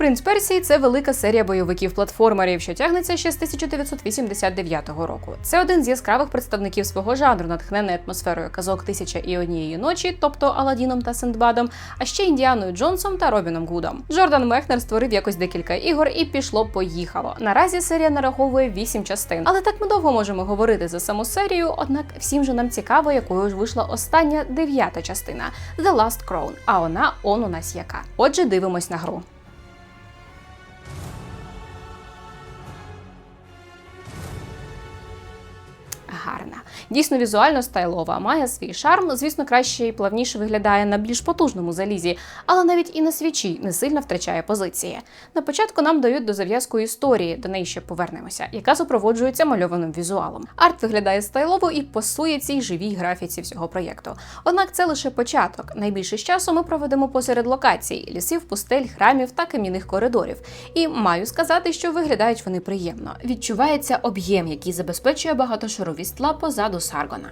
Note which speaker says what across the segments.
Speaker 1: Принц Персії це велика серія бойовиків платформерів, що тягнеться ще з 1989 року. Це один з яскравих представників свого жанру, натхнений атмосферою казок Тисяча і однієї ночі, тобто Аладдіном та Синдбадом, а ще Індіаною Джонсом та Робіном Гудом. Джордан Мехнер створив якось декілька ігор і пішло поїхало. Наразі серія нараховує 8 частин. Але так ми довго можемо говорити за саму серію, однак всім же нам цікаво, якою ж вийшла остання дев'ята частина The Last Crown, А вона он у нас яка. Отже, дивимось на гру. Гарна. Дійсно візуально стайлова, має свій шарм. Звісно, краще і плавніше виглядає на більш потужному залізі, але навіть і на свічі не сильно втрачає позиції. На початку нам дають до зав'язку історії, до неї ще повернемося, яка супроводжується мальованим візуалом. Арт виглядає стайлово і пасує цій живій графіці всього проєкту. Однак це лише початок. Найбільше з часу ми проведемо посеред локацій, лісів, пустель, храмів та кам'яних коридорів. І маю сказати, що виглядають вони приємно. Відчувається об'єм, який забезпечує багатошарові тла позаду Саргона.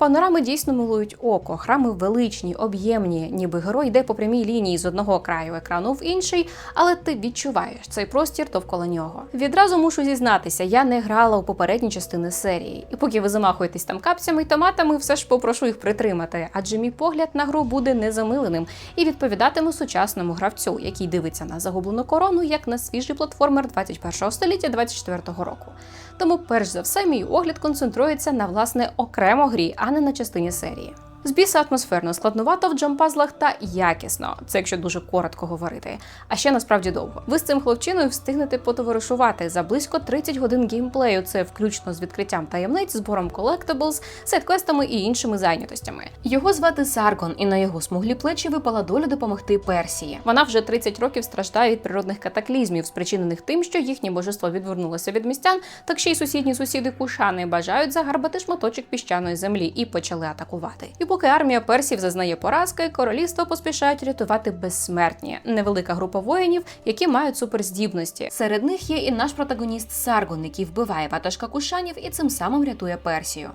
Speaker 1: Панорами дійсно милують око, храми величні, об'ємні, ніби герой йде по прямій лінії з одного краю екрану в інший, але ти відчуваєш цей простір довкола нього. Відразу мушу зізнатися, я не грала у попередні частини серії, і поки ви замахуєтесь там капцями й томатами, все ж попрошу їх притримати, адже мій погляд на гру буде незамиленим і відповідатиме сучасному гравцю, який дивиться на загублену корону як на свіжий платформер 21 століття 24 року. Тому, перш за все, мій огляд концентрується на власне окремо грі, а не на частині серії. З біса атмосферно складнувато в джампазлах та якісно, це якщо дуже коротко говорити. А ще насправді довго. Ви з цим хлопчиною встигнете потоваришувати за близько 30 годин геймплею. Це включно з відкриттям таємниць, збором колектаблз, сет-квестами і іншими зайнятостями. Його звати Саргон, і на його смуглі плечі випала доля допомогти Персії. Вона вже 30 років страждає від природних катаклізмів, спричинених тим, що їхнє божество відвернулося від містян, так ще й сусідні сусіди Кушани бажають загарбати шматочок піщаної землі і почали атакувати. Поки армія персів зазнає поразки, королівство поспішають рятувати безсмертні, невелика група воїнів, які мають суперздібності. Серед них є і наш протагоніст Саргон, який вбиває ватажка кушанів і цим самим рятує Персію.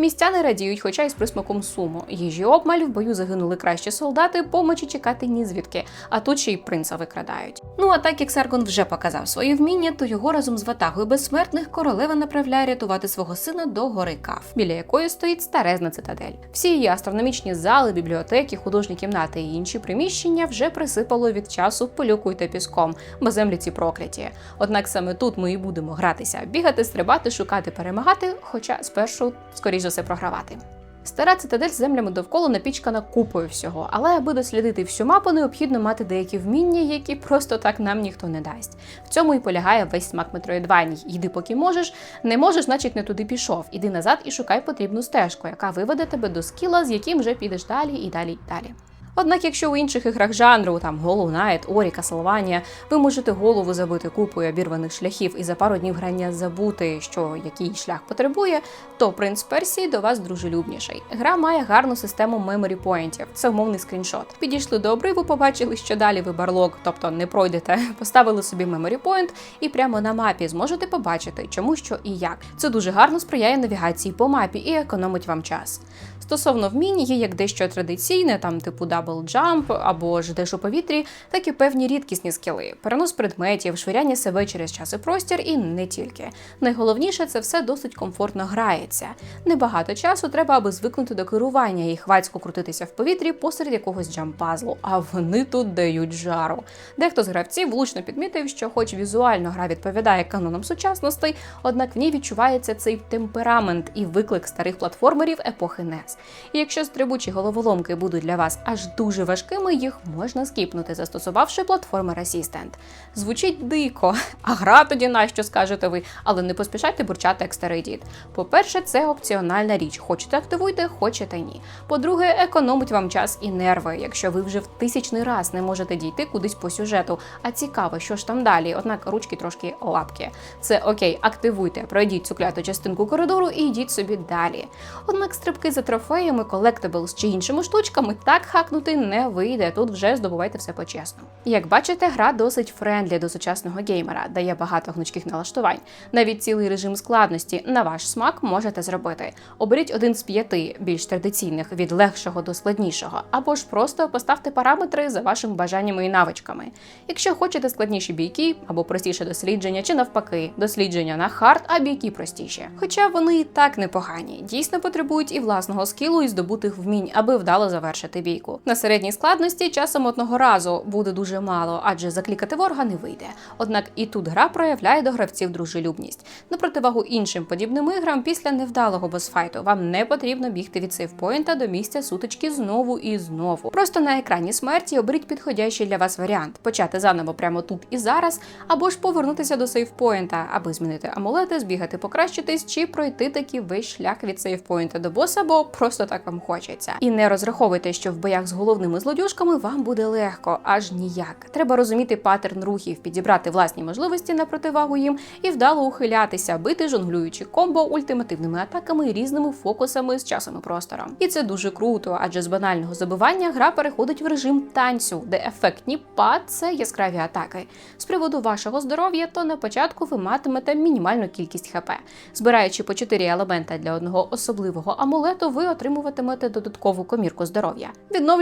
Speaker 1: Містяни радіють, хоча й з присмаком суму. Їжі обмаль в бою загинули кращі солдати, помочі чекати ні звідки, а тут ще й принца викрадають. Ну а так як Саргон вже показав свої вміння, то його разом з ватагою безсмертних королева направляє рятувати свого сина до гори Каф, біля якої стоїть старезна цитадель. Всі її астрономічні зали, бібліотеки, художні кімнати і інші приміщення вже присипало від часу пилюкою та піском, бо землі ці прокляті. Однак саме тут ми і будемо гратися, бігати, стрибати, шукати, перемагати, хоча спершу скоріш за все програвати. Стара цитадель з землями довкола напічкана купою всього, але аби дослідити всю мапу, необхідно мати деякі вміння, які просто так нам ніхто не дасть. В цьому і полягає весь смак Метроїдваній. Йди, поки можеш, не можеш, значить не туди пішов. Іди назад і шукай потрібну стежку, яка виведе тебе до скіла, з яким вже підеш далі і далі і далі. Однак, якщо у інших іграх жанру, там Hollow Knight, Ori, Castlevania, ви можете голову забити купою обірваних шляхів і за пару днів грання забути, що який шлях потребує, то принц Персії до вас дружелюбніший. Гра має гарну систему memory поінтів, це умовний скріншот. Підійшли до обриву, побачили, що далі ви барлог, тобто не пройдете, поставили собі memory point і прямо на мапі зможете побачити, чому що і як. Це дуже гарно сприяє навігації по мапі і економить вам час. Стосовно вмінь, є як дещо традиційне, там типу дабл джамп або ж у повітрі, так і певні рідкісні скіли, перенос предметів, швиряння себе через час і простір, і не тільки. Найголовніше це все досить комфортно грається. Небагато часу треба, аби звикнути до керування і хвацько крутитися в повітрі посеред якогось джампазлу, а вони тут дають жару. Дехто з гравців влучно підмітив, що, хоч візуально гра відповідає канонам сучасностей, однак в ній відчувається цей темперамент і виклик старих платформерів епохи NES. І якщо стрибучі головоломки будуть для вас аж дуже важкими, їх можна скіпнути, застосувавши платформер Assistant. Звучить дико, а гра тоді на що скажете ви, але не поспішайте бурчати як старий дід. По-перше, це опціональна річ. Хочете активуйте, хочете ні. По-друге, економить вам час і нерви, якщо ви вже в тисячний раз не можете дійти кудись по сюжету. А цікаво, що ж там далі, однак ручки трошки лапки. Це окей, активуйте, пройдіть цю кляту частинку коридору і йдіть собі далі. Однак стрибки за трофеями, колектаблс чи іншими штучками так хакнути витягнути не вийде. Тут вже здобувайте все почесно. Як бачите, гра досить френдлі до сучасного геймера, дає багато гнучких налаштувань. Навіть цілий режим складності на ваш смак можете зробити. Оберіть один з п'яти більш традиційних від легшого до складнішого, або ж просто поставте параметри за вашими бажаннями і навичками. Якщо хочете складніші бійки або простіше дослідження, чи навпаки, дослідження на хард, а бійки простіші. Хоча вони і так непогані, дійсно потребують і власного скілу, і здобутих вмінь, аби вдало завершити бійку. На середній складності часом одного разу буде дуже мало, адже заклікати ворога не вийде. Однак і тут гра проявляє до гравців дружелюбність. На противагу іншим подібним іграм, після невдалого босфайту вам не потрібно бігти від сейфпоінта до місця сутички знову і знову. Просто на екрані смерті оберіть підходящий для вас варіант: почати заново прямо тут і зараз, або ж повернутися до сейфпоінта, аби змінити амулети, збігати, покращитись, чи пройти таки весь шлях від сейфпоінта до боса, бо просто так вам хочеться. І не розраховуйте, що в боях з головними злодюжками вам буде легко, аж ніяк. Треба розуміти паттерн рухів, підібрати власні можливості на противагу їм і вдало ухилятися, бити жонглюючи комбо ультимативними атаками різними фокусами з часом і простором. І це дуже круто, адже з банального забивання гра переходить в режим танцю, де ефектні пад це яскраві атаки. З приводу вашого здоров'я, то на початку ви матимете мінімальну кількість хп. Збираючи по 4 елемента для одного особливого амулету, ви отримуватимете додаткову комірку здоров'я.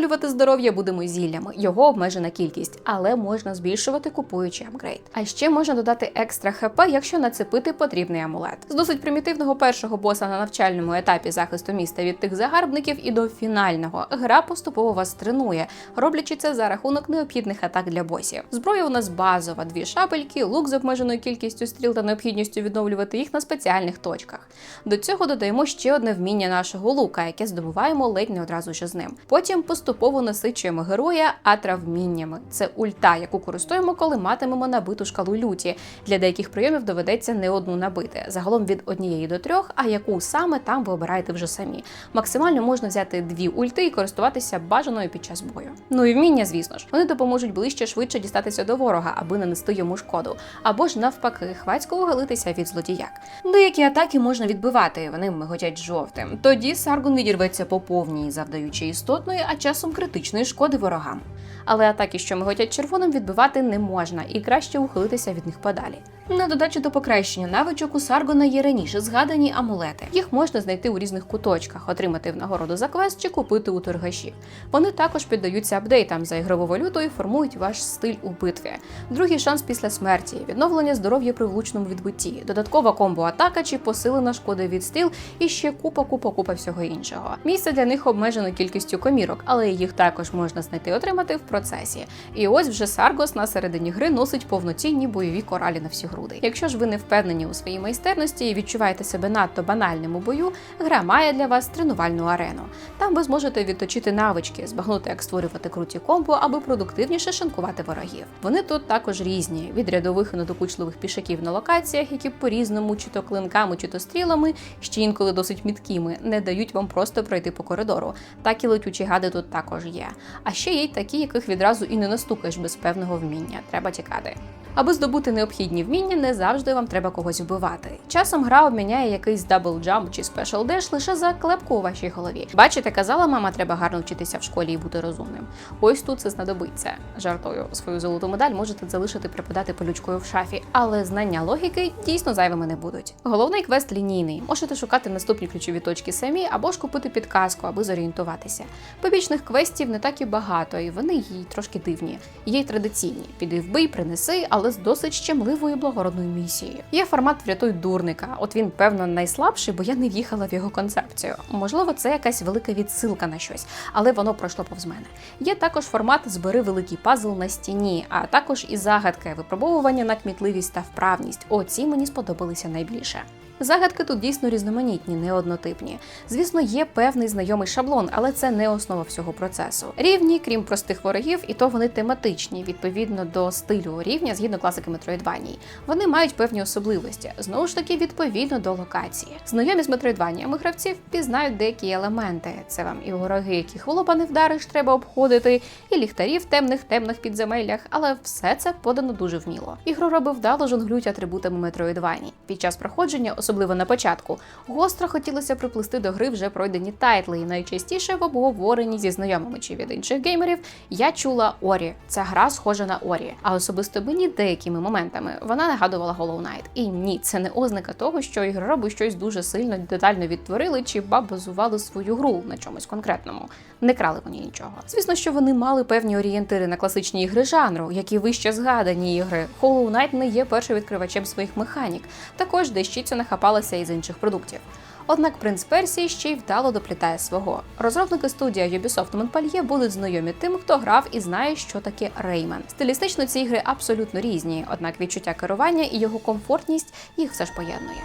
Speaker 1: Відновлювати здоров'я будемо зіллями, його обмежена кількість, але можна збільшувати, купуючи апгрейд. А ще можна додати екстра хп, якщо нацепити потрібний амулет. З досить примітивного першого боса на навчальному етапі захисту міста від тих загарбників і до фінального гра поступово вас тренує, роблячи це за рахунок необхідних атак для босів. Зброя у нас базова: дві шапельки, лук з обмеженою кількістю стріл та необхідністю відновлювати їх на спеціальних точках. До цього додаємо ще одне вміння нашого лука, яке здобуваємо ледь не одразу ж з ним. Потім поступово насичуємо героя атравміннями. Це ульта, яку користуємо, коли матимемо набиту шкалу люті. Для деяких прийомів доведеться не одну набити. Загалом від однієї до трьох, а яку саме там ви обираєте вже самі. Максимально можна взяти дві ульти і користуватися бажаною під час бою. Ну і вміння, звісно ж, вони допоможуть ближче швидше дістатися до ворога, аби нанести йому шкоду. Або ж навпаки, хвацько угалитися від злодіяк. Деякі атаки можна відбивати, вони миготять жовтим. Тоді Саргун відірветься по повній, завдаючи істотної, а часом критичної шкоди ворогам. Але атаки, що миготять червоним, відбивати не можна, і краще ухилитися від них подалі. На додачу до покращення навичок у Саргона є раніше згадані амулети. Їх можна знайти у різних куточках, отримати в нагороду за квест чи купити у торгашів. Вони також піддаються апдейтам за ігрову валюту і формують ваш стиль у битві. Другий шанс після смерті, відновлення здоров'я при влучному відбитті, додаткова комбо-атака чи посилена шкода від стріл і ще купа, купа, купа всього іншого. Місце для них обмежено кількістю комірок, але їх також можна знайти отримати в процесі. І ось вже Саргос на середині гри носить повноцінні бойові коралі на всі груди. Якщо ж ви не впевнені у своїй майстерності і відчуваєте себе надто банальним у бою, гра має для вас тренувальну арену. Там ви зможете відточити навички, збагнути, як створювати круті комбо, аби продуктивніше шинкувати ворогів. Вони тут також різні: від рядових і надокучливих пішаків на локаціях, які по-різному, чи то клинками, чи то стрілами, ще інколи досить міткими, не дають вам просто пройти по коридору. Так і летючі гади тут також є. А ще є й такі, яких відразу і не настукаєш без певного вміння. Треба тікати. Аби здобути необхідні вміння, не завжди вам треба когось вбивати. Часом гра обміняє якийсь дабл джамп чи спешл деш лише за клепку у вашій голові. Бачите, казала мама, треба гарно вчитися в школі і бути розумним. Ось тут це знадобиться. Жартою свою золоту медаль можете залишити припадати полючкою в шафі, але знання логіки дійсно зайвими не будуть. Головний квест лінійний. Можете шукати наступні ключові точки самі або ж купити підказку, аби зорієнтуватися. Побічних квестів не так і багато, і вони їй трошки дивні. Є й традиційні: піди вбий, принеси, але з досить щемливою благородною місією. Є формат врятуй дурника. От він, певно, найслабший, бо я не в'їхала в його концепцію. Можливо, це якась велика відсилка на щось, але воно пройшло повз мене. Є також формат збери великий пазл на стіні, а також і загадки, випробовування на кмітливість та вправність. Оці мені сподобалися найбільше. Загадки тут дійсно різноманітні, не однотипні. Звісно, є певний знайомий шаблон, але це не основа всього процесу. Рівні, крім простих ворогів, і то вони тематичні, відповідно до стилю рівня згідно класики Metroidvania. Вони мають певні особливості, знову ж таки, відповідно до локації. Знайомі з Metroidvania гравців пізнають деякі елементи. Це вам і вороги, яких в не вдариш, треба обходити, і ліхтарі в темних темних підземеллях, але все це подано дуже вміло. Ігророби вдало жонглюють атрибутами Metroidvania. Під час проходження особливо на початку, гостро хотілося приплести до гри вже пройдені тайтли, і найчастіше в обговоренні зі знайомими чи від інших геймерів я чула Орі. Ця гра схожа на Орі. А особисто мені деякими моментами вона нагадувала Hollow Knight. І ні, це не ознака того, що ігророби щось дуже сильно детально відтворили чи базували свою гру на чомусь конкретному. Не крали вони нічого. Звісно, що вони мали певні орієнтири на класичні ігри жанру, які вище згадані ігри. Hollow Knight не є першовідкривачем своїх механік. Також дещицю нахапалася із інших продуктів. Однак принц Персії ще й вдало доплітає свого. Розробники студія Ubisoft Montpellier будуть знайомі тим, хто грав і знає, що таке Реймен. Стилістично ці ігри абсолютно різні, однак відчуття керування і його комфортність їх все ж поєднує.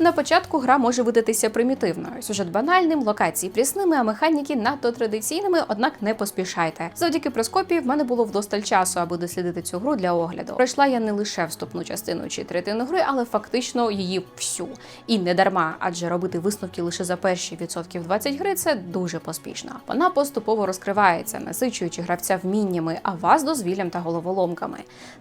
Speaker 1: На початку гра може видатися примітивною, сюжет банальним, локації прісними, а механіки надто традиційними, однак не поспішайте. Завдяки проскопії в мене було вдосталь часу, аби дослідити цю гру для огляду. Пройшла я не лише вступну частину чи третину гри, але фактично її всю. І не дарма, адже робити висновки лише за перші відсотків 20 гри це дуже поспішно. Вона поступово розкривається, насичуючи гравця вміннями, а вас дозвіллям та головоломками.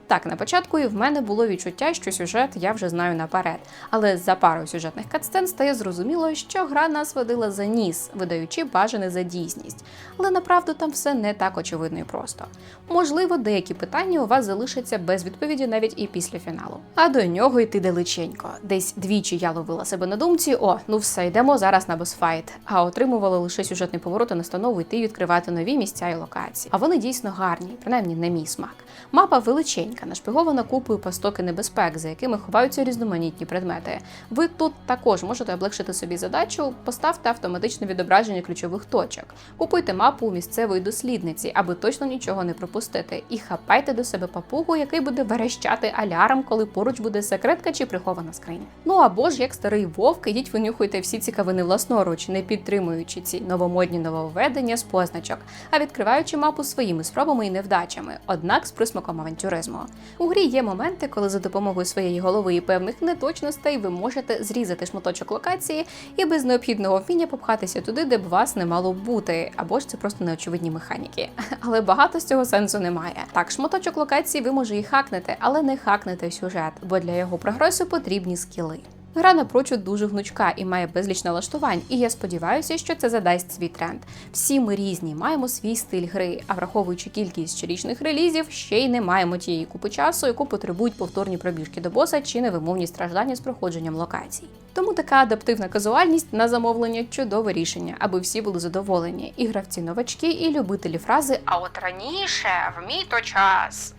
Speaker 1: Так, на початку і в мене було відчуття, що сюжет я вже знаю наперед, але за пару сюжетних катсцен стає зрозуміло, що гра нас водила за ніс, видаючи бажане за дійсність. Але направду там все не так очевидно і просто. Можливо, деякі питання у вас залишаться без відповіді навіть і після фіналу. А до нього йти далеченько. Десь двічі я ловила себе на думці: о, ну все, йдемо зараз на босфайт. А отримувала лише сюжетний поворот і настанову йти відкривати нові місця і локації. А вони дійсно гарні, принаймні на мій смак. Мапа величенька, нашпигована купою пастоки небезпек, за якими ховаються різноманітні предмети. Ви тут також можете облегшити собі задачу, поставте автоматичне відображення ключових точок, купуйте мапу у місцевої дослідниці, аби точно нічого не пропустити, і хапайте до себе папугу, який буде верещати алярм, коли поруч буде секретка чи прихована скриня. Ну або ж як старий вовк, ідіть винюхуйте всі цікавини власноруч, не підтримуючи ці новомодні нововведення з позначок, а відкриваючи мапу своїми спробами і невдачами, однак з присмаком авантюризму. У грі є моменти, коли за допомогою своєї голови і певних неточностей ви можете зрізати шматочок локації і без необхідного вміння попхатися туди, де б вас не мало бути, або ж це просто неочевидні механіки. Але багато з цього сенсу немає. Так, шматочок локації ви може і хакнете, але не хакнете сюжет, бо для його прогресу потрібні скіли. Гра напрочуд дуже гнучка і має безліч налаштувань, і я сподіваюся, що це задасть свій тренд. Всі ми різні, маємо свій стиль гри, а враховуючи кількість щорічних релізів, ще й не маємо тієї купи часу, яку потребують повторні пробіжки до боса чи невимовні страждання з проходженням локацій. Тому така адаптивна казуальність на замовлення чудове рішення, аби всі були задоволені, і гравці новачки, і любителі фрази А от раніше в мій то час.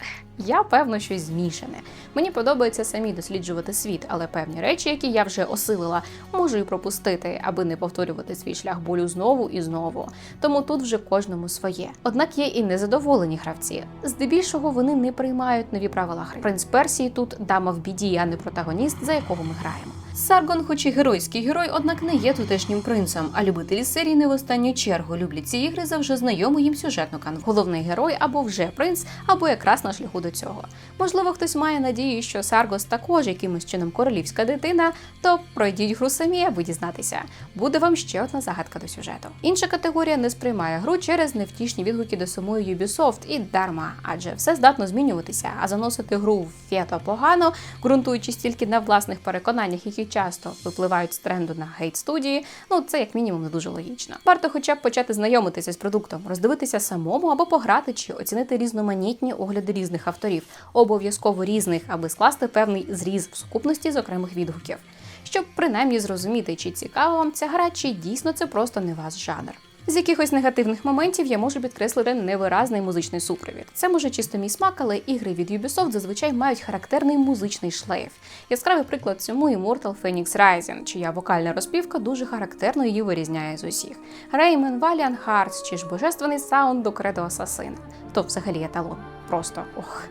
Speaker 1: Я певно щось змішане. Мені подобається самі досліджувати світ, але певні речі, які я вже осилила, можу і пропустити, аби не повторювати свій шлях болю знову і знову. Тому тут вже кожному своє. Однак є і незадоволені гравці. Здебільшого вони не приймають нові правила гри. Принц Персії тут дама в біді, а не протагоніст, за якого ми граємо. Саргон, хоч і геройський герой, однак не є тутешнім принцем, а любителі серії не в останню чергу люблять ці ігри за вже знайому їм сюжетну канву. Головний герой або вже принц, або якраз на шляху до цього. Можливо, хтось має надію, що Саргос також якимось чином королівська дитина, то пройдіть гру самі, аби дізнатися. Буде вам ще одна загадка до сюжету. Інша категорія не сприймає гру через невтішні відгуки до самої Ubisoft і дарма, адже все здатно змінюватися, а заносити гру в фіато погано, ґрунтуючись тільки на власних переконаннях, які часто випливають з тренду на гейт студії, ну це як мінімум не дуже логічно. Варто хоча б почати знайомитися з продуктом, роздивитися самому або пограти чи оцінити різноманітні огляди різних авторів, обов'язково різних, аби скласти певний зріз в сукупності з окремих відгуків. Щоб принаймні зрозуміти, чи цікава вам ця гра, чи дійсно це просто не ваш жанр. З якихось негативних моментів я можу підкреслити невиразний музичний супровід. Це може чисто мій смак, але ігри від Ubisoft зазвичай мають характерний музичний шлейф. Яскравий приклад цьому Immortal Phoenix Rising, чия вокальна розпівка дуже характерно її вирізняє з усіх. Rayman, Valiant Hearts чи ж божественний саунд до Credo Assassin. То взагалі еталон. Просто ох.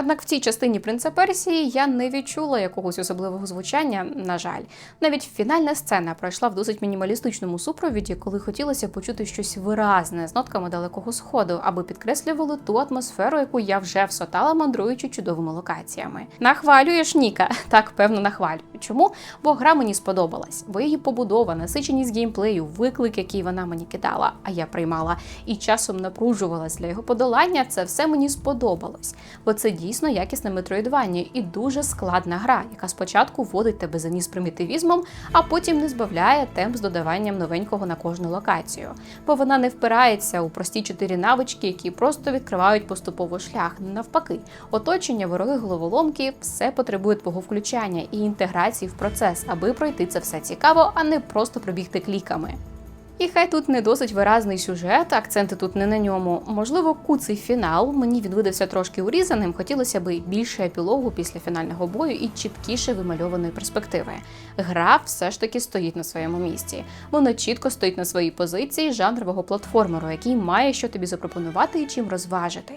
Speaker 1: Однак в цій частині принца Персії я не відчула якогось особливого звучання, на жаль. Навіть фінальна сцена пройшла в досить мінімалістичному супровіді, коли хотілося почути щось виразне з нотками далекого сходу, аби підкреслювали ту атмосферу, яку я вже всотала, мандруючи чудовими локаціями. Нахвалюєш Ніка? Так, певно, нахвалюю. Чому? Бо гра мені сподобалась, бо її побудова, насиченість геймплею, виклик, який вона мені кидала, а я приймала, і часом напружувалась для його подолання. Це все мені сподобалось, бо це дійсно якісне метроїдвання і дуже складна гра, яка спочатку вводить тебе за ніс примітивізмом, а потім не збавляє темп з додаванням новенького на кожну локацію. Бо вона не впирається у прості чотири навички, які просто відкривають поступово шлях. Навпаки, оточення, вороги головоломки все потребує твого включання і інтеграції в процес, аби пройти це все цікаво, а не просто пробігти кліками. І хай тут не досить виразний сюжет, акценти тут не на ньому. Можливо, куций фінал мені він видався трошки урізаним. Хотілося би більше епілогу після фінального бою і чіткіше вимальованої перспективи. Гра все ж таки стоїть на своєму місці. Вона чітко стоїть на своїй позиції жанрового платформеру, який має що тобі запропонувати і чим розважити.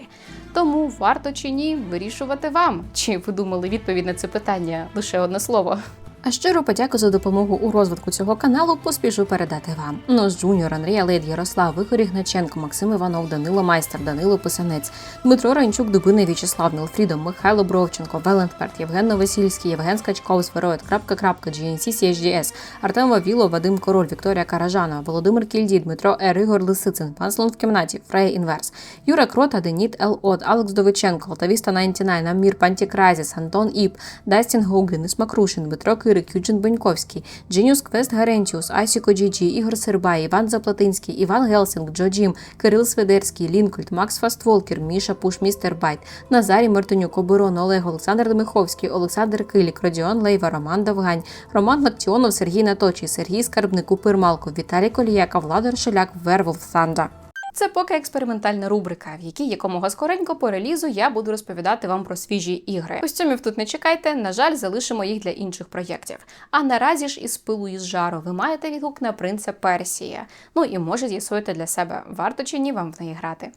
Speaker 1: Тому варто чи ні вирішувати вам. Чи ви думали відповідь на це питання лише одне слово? А щиро подяку за допомогу у розвитку цього каналу поспішу передати вам. Нос Джуніор, Андрій Лед, Ярослав, Вихор Ігначенко, Максим Іванов, Данило Майстер, Данило Писанець, Дмитро Ранчук, Дубини В'ячеслав, Нелфрідом, Михайло Бровченко, Велентперт, Євген Новосільський, Євген Скачков, Свероїд, крапка, крапка, GNC, CHDS, Артем Вавіло, Вадим Король, Вікторія Каражана, Володимир Кільдій, Дмитро Р. Ігор Лисицин, Пан Слон в кімнаті, Фрея Інверс, Юра Крота, Деніт Л. От, Алекс Довиченко, Алтавіста 99, Амір Пантікрайзіс, Антон Іп, Дастін Гоуген, Ісмакрушин, Дмитро Кирик, Юджин Беньковський, Дженіус Квест Гарентіус, Асіко Джіджі, Ігор Сербай, Іван Заплатинський, Іван Гелсінг, Джо Джім, Кирил Сведерський, Лінкольд, Макс Фастволкер, Міша Пуш, Містер Байт, Назарій Мартинюк, Оборон, Олег, Олександр Дмиховський, Олександр Килік, Родіон Лейва, Роман Довгань, Роман Лактіонов, Сергій Наточий, Сергій Скарбник, Купир Малко, Віталій Коліяка, Владар Шеляк, Верволф Санда. Це поки експериментальна рубрика, в якій якомога скоренько по релізу я буду розповідати вам про свіжі ігри. Костюмів тут не чекайте, на жаль, залишимо їх для інших проєктів. А наразі ж із пилу і з жару ви маєте відгук на принца Персія. Ну і може з'ясуєте для себе, варто чи ні вам в неї грати.